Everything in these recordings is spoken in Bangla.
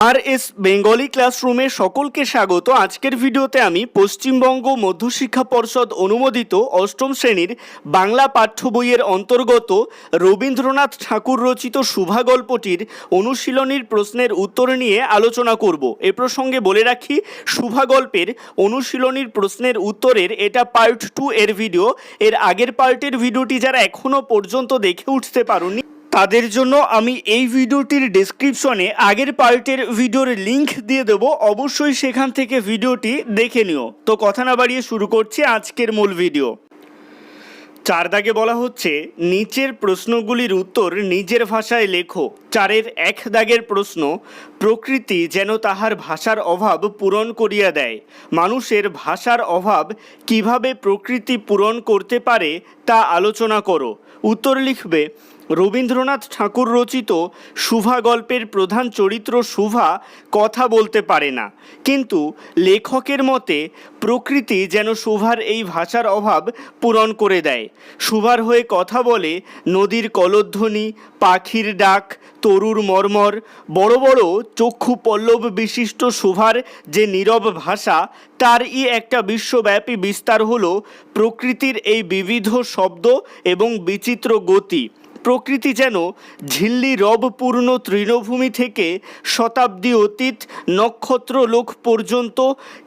আর এস বেঙ্গলি ক্লাসরুমে সকলকে স্বাগত। আজকের ভিডিওতে আমি পশ্চিমবঙ্গ মধ্যশিক্ষা পর্ষদ অনুমোদিত অষ্টম শ্রেণির বাংলা পাঠ্য বইয়ের অন্তর্গত রবীন্দ্রনাথ ঠাকুর রচিত শুভা গল্পটির অনুশীলনীর প্রশ্নের উত্তর নিয়ে আলোচনা করব। এ প্রসঙ্গে বলে রাখি শুভা গল্পের অনুশীলনীর প্রশ্নের উত্তরের এটা পার্ট টু এর ভিডিও এর আগের পার্টের ভিডিওটি যারা এখনও পর্যন্ত দেখে উঠতে পারোনি তাদের জন্য আমি এই ভিডিওটির ডেসক্রিপশনে আগের পার্টের ভিডিওর লিংক দিয়ে দেবো। অবশ্যই সেখান থেকে ভিডিওটি দেখে নিও। তো কথা না বাড়িয়ে শুরু করছি আজকের মূল ভিডিও চার দাগে বলা হচ্ছে, নিচের প্রশ্নগুলির উত্তর নিজের ভাষায় লেখো। চারের এক দাগের প্রশ্ন, প্রকৃতি যেন তাহার ভাষার অভাব পূরণ করিয়া দেয়। মানুষের ভাষার অভাব কীভাবে প্রকৃতি পূরণ করতে পারে তা আলোচনা করো। উত্তর লিখবে রবীন্দ্রনাথ ঠাকুর রচিত শুভা গল্পের প্রধান চরিত্র শুভা কথা বলতে পারে না। কিন্তু লেখকের মতে, প্রকৃতি যেন শুভার এই ভাষার অভাব পূরণ করে দেয়। শুভার হয়ে কথা বলে নদীর কলধ্বনি, পাখির ডাক, তরুর মর্মর, বড় বড় চক্ষু পল্লব বিশিষ্ট শুভার যে নীরব ভাষা, তারই একটা বিশ্বব্যাপী বিস্তার হলো প্রকৃতির এই বিবিধ শব্দ এবং বিচিত্র গতি। প্রকৃতি যেন ঝিল্লি রবপূর্ণ তৃণভূমি থেকে শতাব্দী অতীত নক্ষত্রলোক পর্যন্ত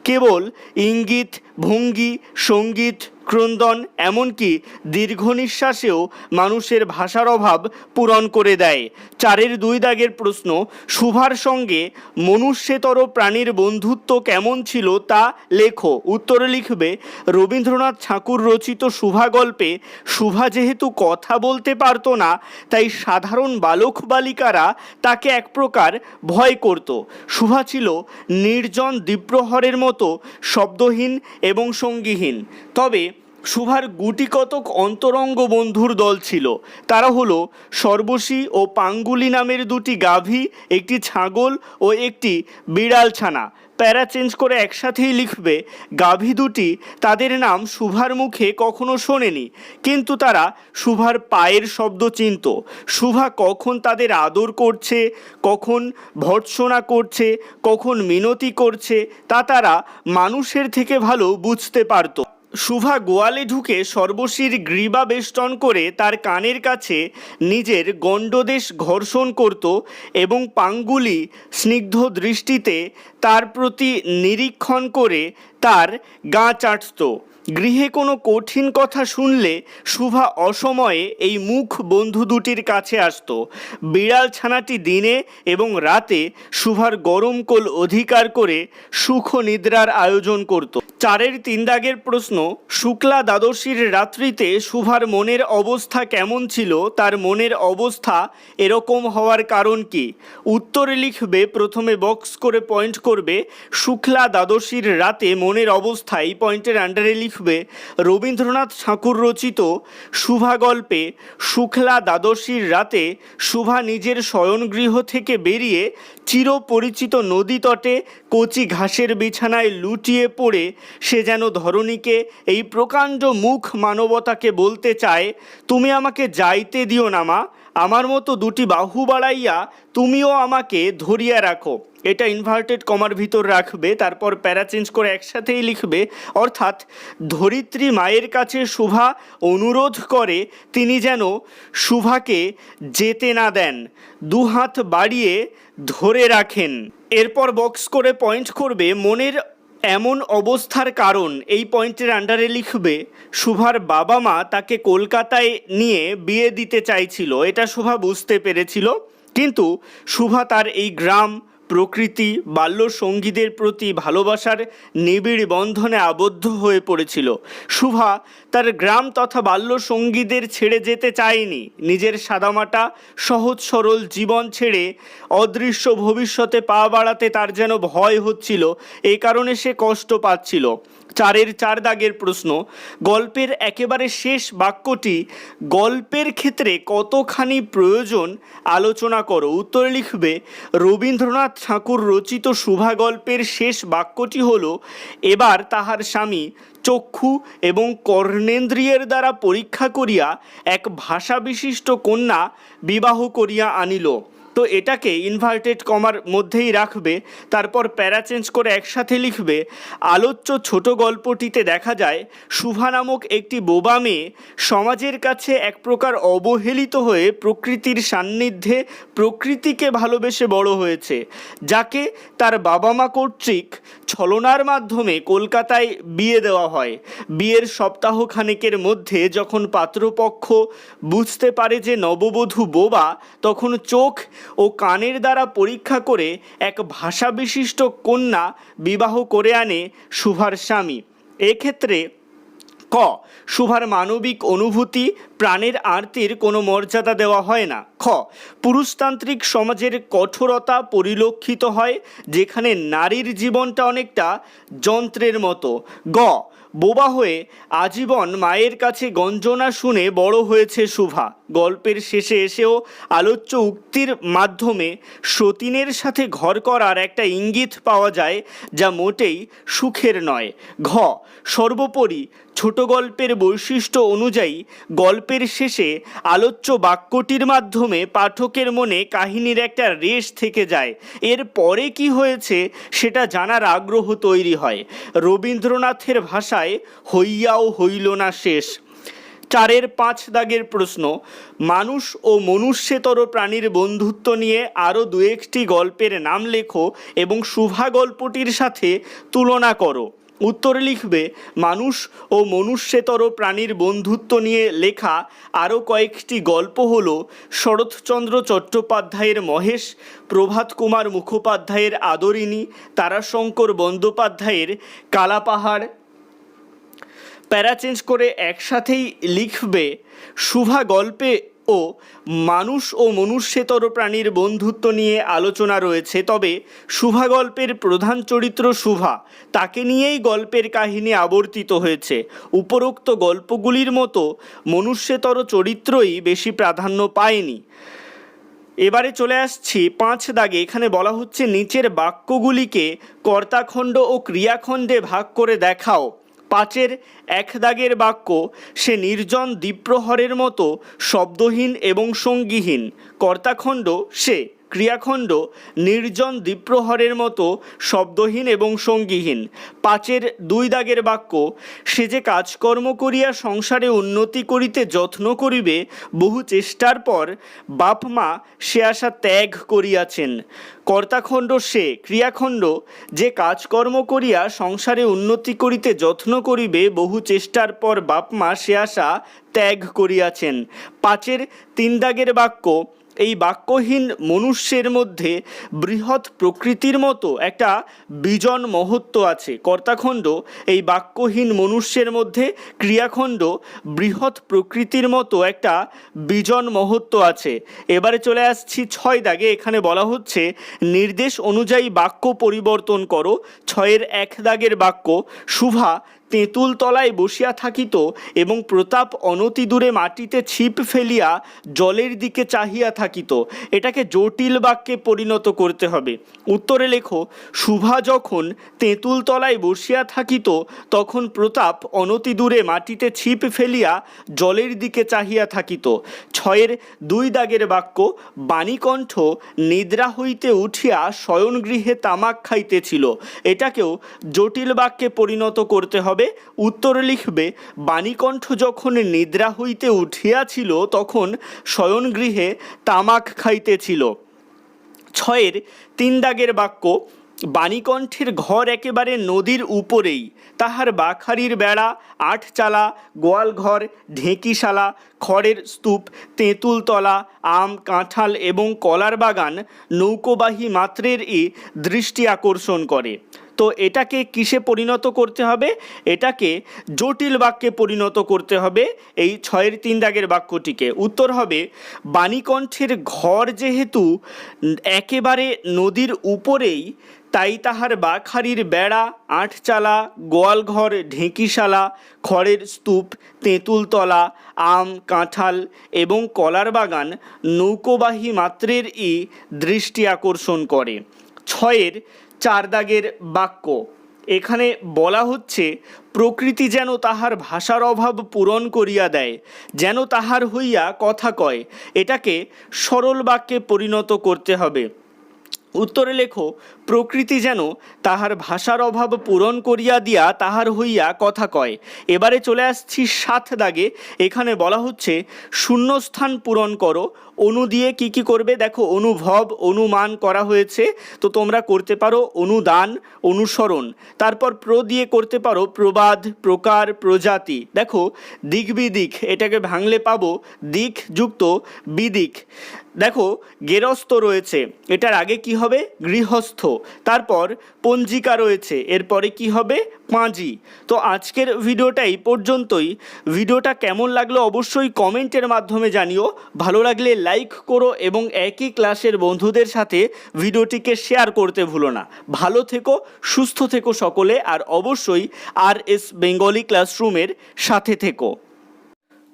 কেবল ইঙ্গিত ভঙ্গি সংগীত ক্রন্দন, এমনকি দীর্ঘ নিঃশ্বাসেও মানুষের ভাষার অভাব পূরণ করে দেয়। চারের দুই দাগের প্রশ্ন শুভার সঙ্গে মনুষ্যতর প্রাণীর বন্ধুত্ব কেমন ছিল তা লেখো। উত্তরে লিখবে, রবীন্দ্রনাথ ঠাকুর রচিত শুভা গল্পে শুভা যেহেতু কথা বলতে পারতো না, তাই সাধারণ বালক বালিকারা তাকে এক প্রকার ভয় করত। শুভা ছিল নির্জন দ্বীপ্রহরের মতো, শব্দহীন এবং সঙ্গীহীন। তবে শুভার গুটি কতক অন্তরঙ্গ বন্ধুর দল ছিল। তারা হলো সর্বশী ও পাঙ্গুলি নামের দুটি গাভী, একটি ছাগল ও একটি বিড়াল ছানা। প্যারা চেঞ্জ করে একসাথেই লিখবে, গাভী দুটি তাদের নাম শুভার মুখে কখনো শোনেনি, কিন্তু তারা শুভার পায়ের শব্দ চিনত। শুভা কখন তাদের আদর করছে, কখন ভর্ৎসনা করছে, কখন মিনতি করছে, তা তারা মানুষের থেকে ভালো বুঝতে পারতো। শুভা গোয়ালে ঢুকে সর্বশীর গ্রীবা বেষ্টন করে তার কানের কাছে নিজের গণ্ডদেশ ঘর্ষণ করত এবং পাঙ্গুলি স্নিগ্ধ দৃষ্টিতে তার প্রতি নিরীক্ষণ করে তার গা চাটত। গৃহে কোনো কঠিন কথা শুনলে শুভা অসময়ে এই মুখ বন্ধু দুটির কাছে আসতো। বিড়াল ছানাটি দিনে এবং রাতে শুভার গরম কোল অধিকার করে সুখ নিদ্রার আয়োজন করত। চারের তিন দাগের প্রশ্ন, শুক্লা দ্বাদশীর রাত্রিতে শুভার মনের অবস্থা কেমন ছিল? তার মনের অবস্থা এরকম হওয়ার কারণ কি? উত্তরে লিখবে, প্রথমে বক্স করে পয়েন্ট করবে, শুক্লা দ্বাদশীর রাতে মনের অবস্থায় পয়েন্টের আন্ডারে লিখবে, রবীন্দ্রনাথ ঠাকুর রচিত শুভা গল্পে শুক্লা দ্বাদশীর রাতে শুভা নিজের শয়নগৃহ থেকে বেরিয়ে চিরপরিচিত নদী তটে কচি ঘাসের বিছানায় লুটিয়ে পড়ে, সে যেন ধরণীকে এই প্রকাণ্ড মুখ মানবতাকে বলতে চায়, তুমি আমাকে যাইতে দিও না মা আমার মতো দুটি বাহু বাড়াইয়া তুমিও আমাকে ধরিয়া রাখো। এটা ইনভার্টেড কমার ভিতর রাখবে, তারপর প্যারা চেঞ্জ করে একসাথেই লিখবে। অর্থাৎ ধরিত্রী মায়ের কাছে শুভা অনুরোধ করে, তিনি যেন শুভাকে যেতে না দেন দুহাত বাড়িয়ে ধরে রাখেন। এরপর বক্স করে পয়েন্ট করবে, মনের এমন অবস্থার কারণ এই পয়েন্টের আন্ডারে লিখবে, শুভার বাবা মা তাকে কলকাতায় নিয়ে বিয়ে দিতে চাইছিল। এটা শুভা বুঝতে পেরেছিল। কিন্তু শুভা তার এই গ্রাম প্রকৃতি বাল্য সঙ্গীদের প্রতি ভালোবাসার নিবিড় বন্ধনে আবদ্ধ হয়ে পড়েছিল। শুভা তার গ্রাম তথা বাল্য সঙ্গীদের ছেড়ে যেতে চায়নি। নিজের সাদামাটা, সহজ সরল জীবন ছেড়ে অদৃশ্য ভবিষ্যতে পা বাড়াতে তার যেন ভয় হচ্ছিল এই কারণে সে কষ্ট পাচ্ছিল। চারের চার দাগের প্রশ্ন, গল্পের একেবারে শেষ বাক্যটি গল্পের ক্ষেত্রে কতখানি প্রয়োজন? আলোচনা করো। উত্তর লিখবে, রবীন্দ্রনাথ ঠাকুর রচিত শুভা গল্পের শেষ বাক্যটি হল, এবার তাহার স্বামী চক্ষু এবং কর্ণেন্দ্রিয়ের দ্বারা পরীক্ষা করিয়া এক ভাষা বিশিষ্ট কন্যা বিবাহ করিয়া আনিল। তো এটাকে ইনভার্টেড কমার মধ্যেই রাখবে, তারপর প্যারা চেঞ্জ করে একসাথে লিখবে, আলোচ্য ছোট গল্পটিতে দেখা যায়, শুভা নামক একটি বোবা মেয়ে সমাজের কাছে এক প্রকার অবহেলিত হয়ে প্রকৃতির সান্নিধ্যে প্রকৃতিকে ভালোবেসে বড় হয়েছে, যাকে তার বাবা মা কর্তৃক ছলনার মাধ্যমে কলকাতায় বিয়ে দেওয়া হয়। বিয়ের সপ্তাহ খানেকের মধ্যে যখন পাত্রপক্ষ বুঝতে পারে যে নববধূ বোবা তখন চোখ ও কানের দ্বারা পরীক্ষা করে এক ভাষা বিশিষ্ট কন্যা বিবাহ করে আনে শুভার স্বামী। এক্ষেত্রে ক শুভার মানবিক অনুভূতি, প্রাণের আরতির কোনো মর্যাদা দেওয়া হয় না। খ, পুরুষতান্ত্রিক সমাজের কঠোরতা পরিলক্ষিত হয়, যেখানে নারীর জীবনটা অনেকটা যন্ত্রের মতো। গ, বোবা হয়ে আজীবন মায়ের কাছে গঞ্জনা শুনে বড় হয়েছে শুভা গল্পের শেষে এসেও আলোচ্য উক্তির মাধ্যমে সতীনের সাথে ঘর করার একটা ইঙ্গিত পাওয়া যায়, যা মোটেই সুখের নয়। ঘ, সর্বোপরি ছোট গল্পের বৈশিষ্ট্য অনুযায়ী গল্পের শেষে আলোচ্য বাক্যটির মাধ্যমে পাঠকের মনে কাহিনীর একটা রেশ থেকে যায়। এর পরে কি হয়েছে সেটা জানার আগ্রহ তৈরি হয়। রবীন্দ্রনাথের ভাষায়, হইয়াও হইল না শেষ। চারের পাঁচ দাগের প্রশ্ন, মানুষ ও মনুষ্যেতর প্রাণীর বন্ধুত্ব নিয়ে আরও দু একটি গল্পের নাম লেখো এবং শুভা গল্পটির সাথে তুলনা করো। উত্তর লিখবে, মানুষ ও মনুষ্যেতর প্রাণীর বন্ধুত্ব নিয়ে লেখা আরও কয়েকটি গল্প হল শরৎচন্দ্র চট্টোপাধ্যায়ের মহেশ, প্রভাত কুমার মুখোপাধ্যায়ের আদরিণী, তারাশঙ্কর বন্দ্যোপাধ্যায়ের কালাপাহাড় প্যারা চেঞ্জ করে একসাথেই লিখবে শুভা গল্পে ও মানুষ ও মনুষ্যেতর প্রাণীর বন্ধুত্ব নিয়ে আলোচনা রয়েছে। তবে শুভা গল্পের প্রধান চরিত্র শুভা। তাকে নিয়েই গল্পের কাহিনী আবর্তিত হয়েছে। উপরোক্ত গল্পগুলির মতো মনুষ্যেতর চরিত্রই বেশি প্রাধান্য পায়নি। এবারে চলে আসছি পাঁচ দাগে। এখানে বলা হচ্ছে, নিচের বাক্যগুলিকে কর্তাখণ্ড ও ক্রিয়াখণ্ডে ভাগ করে দেখাও। পাঁচের এক দাগের বাক্য সে নির্জন দ্বীপ্রহরের মতো শব্দহীন এবং সঙ্গীহীন কর্তাখণ্ড সে। ক্রিয়াখণ্ড নির্জন দ্বীপ্রহরের মতো শব্দহীন এবং সঙ্গীহীন। পাঁচের দুই দাগের বাক্য, সে যে কাজকর্ম করিয়া সংসারে উন্নতি করিতে যত্ন করিবে, বহু চেষ্টার পর বাপ মা সে আশা ত্যাগ করিয়াছেন। কর্তাখণ্ড সে, ক্রিয়াখণ্ড, যে কাজকর্ম করিয়া সংসারে উন্নতি করিতে যত্ন করিবে, বহু চেষ্টার পর বাপ মা সে আশা ত্যাগ করিয়াছেন। পাঁচের তিন দাগের বাক্য এই বাক্যহীন মনুষ্যের মধ্যে বৃহৎ প্রকৃতির মতো একটা বিজন মহত্ব আছে। কর্তাখণ্ড, এই বাক্যহীন মনুষ্যের মধ্যে ক্রিয়াখণ্ড বৃহৎ প্রকৃতির মতো একটা বিজন মহত্ব আছে। এবারে চলে আসছি ছয় দাগে। এখানে বলা হচ্ছে, নির্দেশ অনুযায়ী বাক্য পরিবর্তন করো। ছয়ের এক দাগের বাক্য, শুভা তেঁতুল তলায় বসিয়া থাকিত এবং প্রতাপ অনতি দূরে মাটিতে ছিপ ফেলিয়া জলের দিকে চাহিয়া থাকিত। এটাকে জটিল বাক্যে পরিণত করতে হবে। উত্তরে লেখো শুভা যখন তেঁতুল তলায় বসিয়া থাকিত, তখন প্রতাপ অনতি দূরে মাটিতে ছিপ ফেলিয়া জলের দিকে চাহিয়া থাকিত। ছয়ের দুই দাগের বাক্য, বাণীকণ্ঠ নিদ্রা হইতে উঠিয়া শয়নগৃহে তামাক খাইতেছিল। এটাকেও জটিল বাক্যে পরিণত করতে হবে। উত্তরে লিখবে, বাণীকণ্ঠ যখন নিদ্রা হইতে উঠিয়াছিল তখন শয়নগৃহে তামাক খাইতেছিল। ছয়ের তিন দাগের বাক্য, বাণীকণ্ঠের ঘর একেবারে নদীর উপরেই, তাহার বাখারির বেড়া, আটচালা, গোয়ালঘর, ঢেঁকিশালা, খড়ের স্তূপ, তেঁতুলতলা, আম, কাঁঠাল এবং কলার বাগান নৌকোবাহী মাত্রের এ দৃষ্টি আকর্ষণ করে। তো এটাকে কিসে পরিণত করতে হবে? এটাকে জটিল বাক্যে পরিণত করতে হবে এই ছয়ের তিন দাগের বাক্যটিকে। উত্তর হবে, বাণীকণ্ঠের ঘর যেহেতু একেবারে নদীর উপরেই, তাই তাহার বাখারির বেড়া, আটচালা, গোয়ালঘর, ঢেঁকিশালা, খড়ের স্তূপ, তেঁতুলতলা, আম, কাঁঠাল এবং কলার বাগান নৌকোবাহী মাত্রের ই দৃষ্টি আকর্ষণ করে। ছয়ের চার দাগের বাক্য। এখানে বলা হচ্ছে, প্রকৃতি যেন তাহার ভাষার অভাব পূরণ করিয়া দেয়, যেন তাহার হইয়া কথা কয়। এটাকে সরল বাক্যে পরিণত করতে হবে। উত্তরে লেখো, প্রকৃতি যেন তাহার ভাষার অভাব পূরণ করিয়া দিয়া তাহার হইয়া কথা কয়। এবারে চলে আসছি সাত দাগে। এখানে বলা হচ্ছে, শূন্যস্থান পূরণ করো। অনু দিয়ে কি কি করবে? দেখো, অনুভব, অনুমান করা হয়েছে। তো তোমরা করতে পারো অনুদান, অনুসরণ। তারপর প্র দিয়ে করতে পারো প্রবাদ, প্রকার, প্রজাতি। দেখো দিক বিদিক এটাকে ভাঙলে পাবো দিক যুক্ত বিদিক। দেখো, গেরস্থ রয়েছে, এটার আগে কি হবে? গৃহস্থ। তারপর পঞ্জিকা রয়েছে, এরপরে কি হবে? পাঁজি তো আজকের ভিডিওটা এই পর্যন্তই। ভিডিওটা কেমন লাগল অবশ্যই কমেন্টের মাধ্যমে জানিও। ভালো লাগলে লাইক করো এবং একই ক্লাসের বন্ধুদের সাথে ভিডিওটিকে শেয়ার করতে ভুলো না। ভালো থেকো, সুস্থ থেকো সকলে, আর অবশ্যই আর এস বেঙ্গলি ক্লাসরুমের সাথে থেকো।